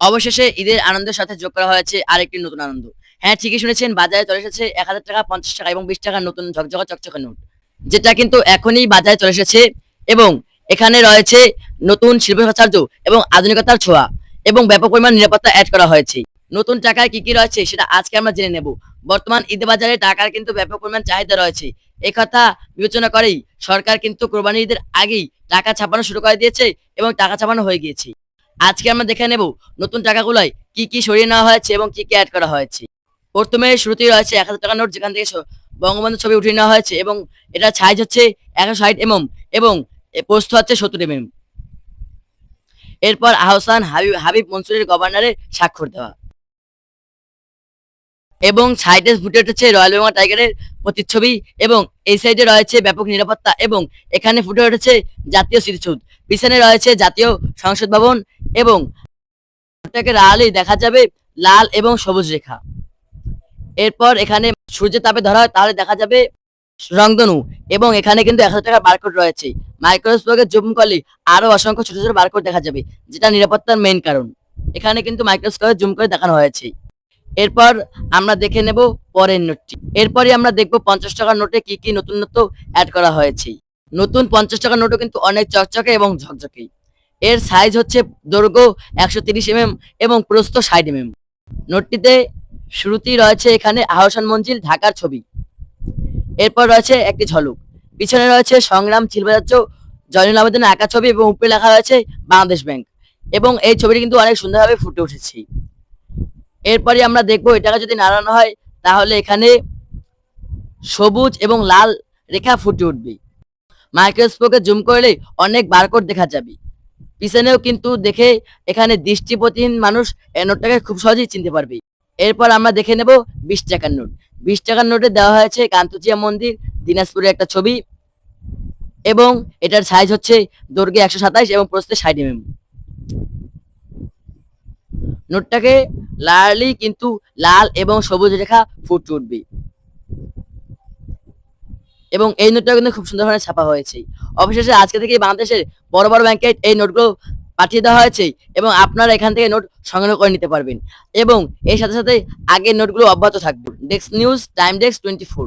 অবশেষে ঈদের আনন্দের সাথে যোগ করা হয়েছে আরেকটি নতুন আনন্দ। হ্যাঁ ঠিকই শুনেছেন, বাজারে চলে এসেছে এক হাজার টাকা, পঞ্চাশ টাকা এবং বিশ টাকার নতুন ঝকঝকা চকচকে নোট, যেটা কিন্তু এখনই বাজারে চলে এসেছে এবং এখানে রয়েছে নতুন শিল্পসাচার্য এবং আধুনিকতার ছোঁয়া এবং ব্যাপক পরিমাণ নিরাপত্তা অ্যাড করা হয়েছে। নতুন টাকায় কি কি রয়েছে সেটা আজকে আমরা জেনে নেব। বর্তমান ঈদ বাজারে টাকার কিন্তু ব্যাপক পরিমাণ চাহিদা রয়েছে। কথা বিবেচনা করেই সরকার কিন্তু কোরবানি ঈদের আগেই টাকা ছাপানো শুরু করে দিয়েছে এবং টাকা ছাপানো হয়ে গিয়েছে। আজকে আমরা দেখে নেব নতুন টাকাগুলোয় কি কি সরিয়ে নেওয়া হয়েছে এবং কি কি অ্যাড করা হয়েছে। প্রথমে শুরুতেই রয়েছে এক হাজার টাকার নোট যেখান থেকে বঙ্গবন্ধু ছবি উঠিয়ে নেওয়া হয়েছে এবং এটা সাইজ হচ্ছে একশো ষাট এমএম এবং এ পোস্ত হচ্ছে সত্তর এমএম এরপর আহসান হাবিব হাবিব মনসুরের গভর্নরের স্বাক্ষর দেওয়া। এবং সাইডে ফুটে উঠেছে রয়্যাল বেঙ্গল টাইগারের প্রতিচ্ছবি এবং এই সাইডে রয়েছে ব্যাপক নিরাপত্তা এবং এখানে ফুটে উঠেছে জাতীয় স্মৃতিসৌধ। পিছনে রয়েছে জাতীয় সংসদ ভবন এবং এটাকে লালই দেখা যাবে, লাল এবং সবুজ রেখা। এরপর এখানে সূর্যের তাপে ধরা হয়, তাহলে দেখা যাবে রংধনু এবং এখানে কিন্তু একশো টাকার বারকোড রয়েছে। মাইক্রোস্কোপে জুম করলে আরও অসংখ্য ছোট ছোট বারকোড দেখা যাবে, যেটা নিরাপত্তার মেইন কারণ। এখানে কিন্তু মাইক্রোস্কোপে জুম করে দেখানো হয়েছে। এরপর আমরা দেখে নেব পরের নোটটি। এরপরে আমরা দেখব পঞ্চাশ টাকার নোটে কি কি নতুনত্ব অ্যাড করা হয়েছে। নতুন পঞ্চাশ টাকার নোটও কিন্তু অনেক চকচকে এবং ঝকঝকে। এর সাইজ হচ্ছে দৈর্ঘ্য একশো তিরিশ এমএম এবং প্রস্থ ষাট এমএম নোটটিতে শুরুতেই রয়েছে এখানে আহসান মঞ্জিল, ঢাকার ছবি। এরপর রয়েছে একটি ঝলক। পিছনে রয়েছে সংগ্রাম শিল্পাচার্য জয়নুল আবেদিনের আঁকা ছবি এবং উপরে লেখা রয়েছে বাংলাদেশ ব্যাংক। এবং এই ছবিটি কিন্তু অনেক সুন্দরভাবে ফুটে উঠেছে। এরপরে আমরা দেখব এটাকে যদি নাড়ানো হয়, তাহলে এখানে সবুজ এবং লাল রেখা ফুটে উঠবে। মাইক্রোস্কোপে জুম করলে অনেক বারকোড দেখা যাবে। পিছনেও কিন্তু দেখে এখানে দৃষ্টিপ্রতিহীন মানুষ এই নোটটাকে খুব সহজেই চিনতে পারবে। এরপর আমরা দেখে নেব বিশ টাকার নোট। বিশ টাকার নোটে দেওয়া হয়েছে কান্তজিয়া মন্দির, দিনাজপুরের একটা ছবি এবং এটার সাইজ হচ্ছে দৈর্ঘ্যে একশো সাতাইশ এবং প্রস্থে ষাট এমএম নোটটাকে লালই কিন্তু লাল এবং সবুজ রেখা ফুটে উঠবে। এবং এই নোটটা কিন্তু খুব সুন্দরভাবে ছাপা হয়েছে। অবশেষে আজকে থেকে বাংলাদেশের বড় বড় ব্যাংকে এই নোটগুলো পাঠিয়ে দেওয়া হয়েছে এবং আপনারা এখান থেকে নোট সংগ্রহ করে নিতে পারবেন। এবং এর সাথে সাথে আগের নোটগুলো অব্যাহত থাকবে। Desk news time desk twenty four